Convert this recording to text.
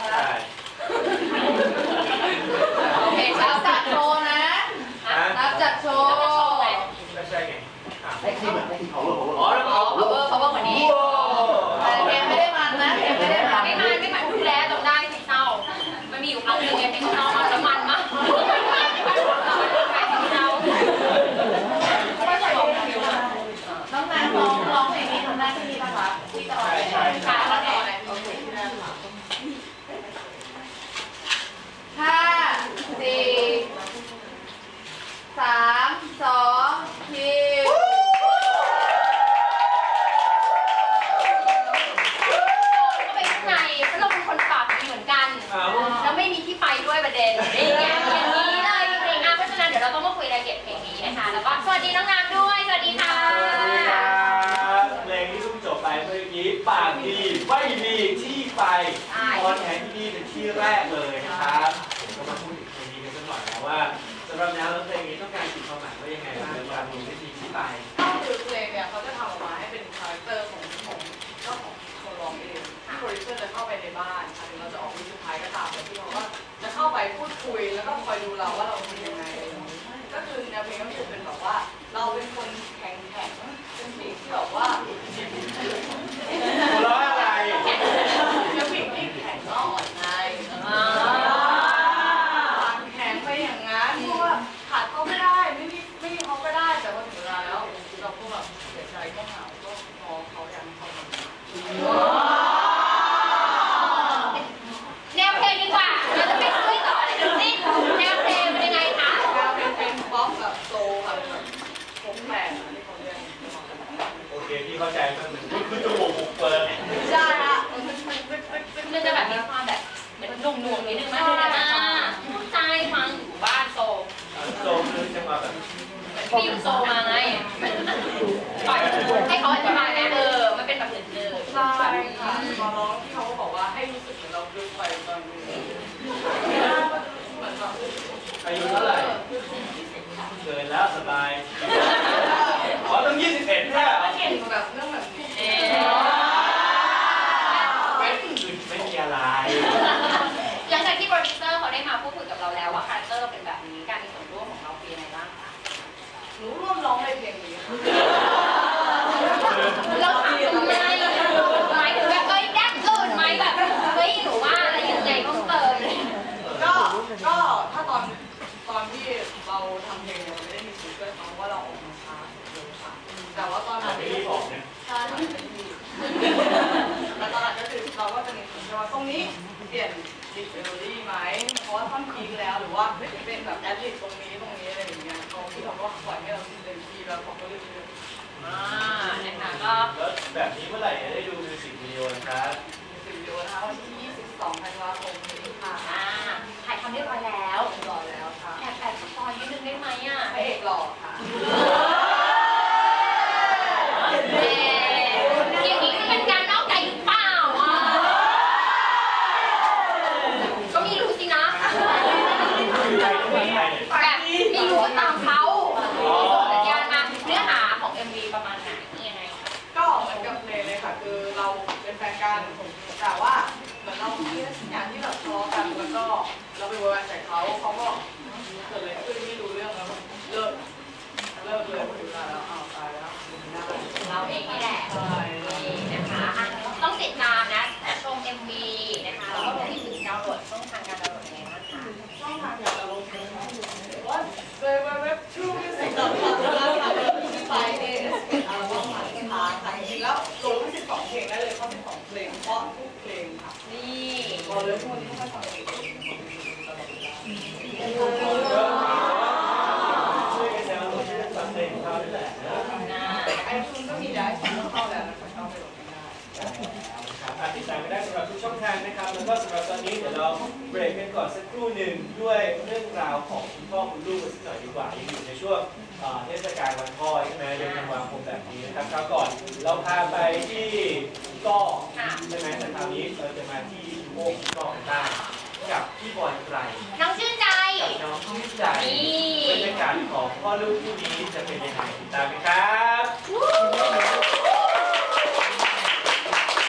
Yeah. ไม่มีที่ไปใช่ตอนแข่งที่นี่เป็นที่แรกเลยนะครับผมก็มาพูดถึงเพลงนี้กันสักหน่อยนะว่าสำหรับแนวแล้วเพลงนี้ต้องการสื่อความหมายว่ายังไงบ้างปากดีไม่มีที่ไปก็คือเพลงเนี่ยเขาจะทำออกมาให้เป็นคาแรคเตอร์ของของเจ้าของคนร้องเองที่โปรดิวเซอร์จะเข้าไปในบ้านค่ะถึงเราจะออกวิสุดท้ายก็ตามแต่ที่เขาว่าจะเข้าไปพูดคุยแล้วก็คอยดูเราว่าเราเป็นยังไงอะไรอย่างนี้ก็คือแนวเพลงก็คือเป็นแบบว่า เราเป็นคนแข็งแข็งเป็นผู้หญิงที่แบบว่า หัวเราะอะไร เป็นผู้หญิงที่แข็งแล้วอ่อนไง อ่า แข็งไปอย่างนั้นเพราะว่าขาดเขาไม่ได้ไม่มีไม่มีเขาก็ได้แต่ว่าถึงเวลาแล้วเราก็แบบเสียใจก็เหงาก็รอเขาอย่างเขาแบบนี้ แนวเพลงดีกว่า เราจะไม่คุยต่ออะไรทั้งสิ้นแนวเพลงเป็นยังไงคะ เราเป็นเพลงป๊อปกับโซลค่ะแบบผมแปลกที่เขาเรียก โอ เข้าใจมันคือนคือจมูกบุกเปิดใช่ฮะมันจะแบบมีความแบบเหมือนหนุ่มๆนิดนึงมากเลยนะผู้ชายฟังอยู่บ้านโซโซคือจังหวะแบบพี่อยู่โซมาไงให้เขาอธิบายนะเออ มันเป็นแบบเดิมๆ ใช่ค่ะตอนร้องที่เขาก็บอกว่าให้รู้สึกเหมือนเราลึกไปตอนนี้เหมือนแบบ อายุเท่าไหร่เกินแล้วสบายอ๋อต้อง21แค่เหรอ เก่งแบบเรื่องแบบนี้ เอ ไม่คือไม่มีอะไร หลังจากที่โปรดิวเซอร์เขาได้มาพูดคุยกับเราแล้วว่าคาแรคเตอร์เป็ นแบบนี้การมีส่วนร่วมของเราเป็นยังไงบ้างคะหนูร่วมร้องในเพลงนี้ค่ะเราถามทำไมหมายถึงแบบเอ้ยแดกเกินไหมแบบเฮ้ยหรือว่าอะไรยังไงเพิ่มเติมเลยก็ก็ถ้าตอนตอนที่เราทำเพลงเนี่ยเราไม่ได้มีซิงเกิลเพราะว่าเราออกมาช้าเร็วค่ะแต่ว่าตอนอะนั้นไม่รีบออกนะใช่ค่ะเป็นที่แต่ตอนนั้นก็คือเราก็จะมีสิงเกิลว่าตรงนี้เปลี่ยนดิสเมโลดี้ไหมเพราะว่า ท่อนพีคแล้วหรือว่าเป็นแบบแอดลิบตรงนี้ตรงนี้อะไรอย่างเงี้ยเขาที่เราก็ปล่อยให้เราเต็มที่แล้วเขาก็เรื่อยอ่านะคะก็แล้วแบบนี้เมื่อไหร่จะได้ดูมิวสิกวิดีโอนะครับๆมิวสิกวิดีโอนะคะวันที่ 22ธันวาคมนี้ค่ะอ่าถ่ายทำเรียบร้อยแล้วรอแล้วค่ะแอบแอบสปอยนิดนึงได้ไหมอะพระเอกหล่อค่ะ เอ๊ะอย่างนี้จะเป็นการนอกใจหรือเปล่าอะก็ไม่รู้สินะ อยู่ไทยก็เหมือนไทยเนี่ย แบบไม่รู้ตามเขาส่งสัญญาณมาเนื้อหาของ MV ประมาณไหนยังไงคะ ก็เหมือนกับเพลงเลย คือเราเป็นแฟนกันแต่ว่าเหมือนเรามีอย่างที่แบบทะเลาะกันแล้วก็เราไปโวยวายใส่เขาเขาก็เกิดอะไร เพราะ12เพลงเพราะทุกเพลงค่ะนี่บอกเลยทุกวันนี้ต้องมาฟังเพลงช่วยกันแซวช่วยกันฟังเพลงของเขาด้วยแหละนะนะไอทูนก็มีได้ฟังเข้าแล้วนะคะเข้าไปโหลดกันได้ครับอะติดตามกันได้สำหรับทุกช่องทางนะครับ แล้วก็สำหรับตอนนี้เดี๋ยวเราเบรกกันก่อนสักครู่หนึ่งด้วยเรื่องราวของคุณพ่อคุณลูกกันสักหน่อยดีกว่ายังอยู่ในช่วงเอ่อเทศกาลวันพ่อใช่ไหมเดือนธันวาคมแบบนี้นะครับคราวก่อนเราพาไปที่ ก็ใช่ไหมแต่คราวนี้เราจะมาที่โมกที่ก็กันบ้างกับพี่บอยไตรน้องชื่นใจกับน้องชื่นใจนี่บรรยากาศของพ่อลูกคู่นี้จะเป็นยังไงติดตามกันครับ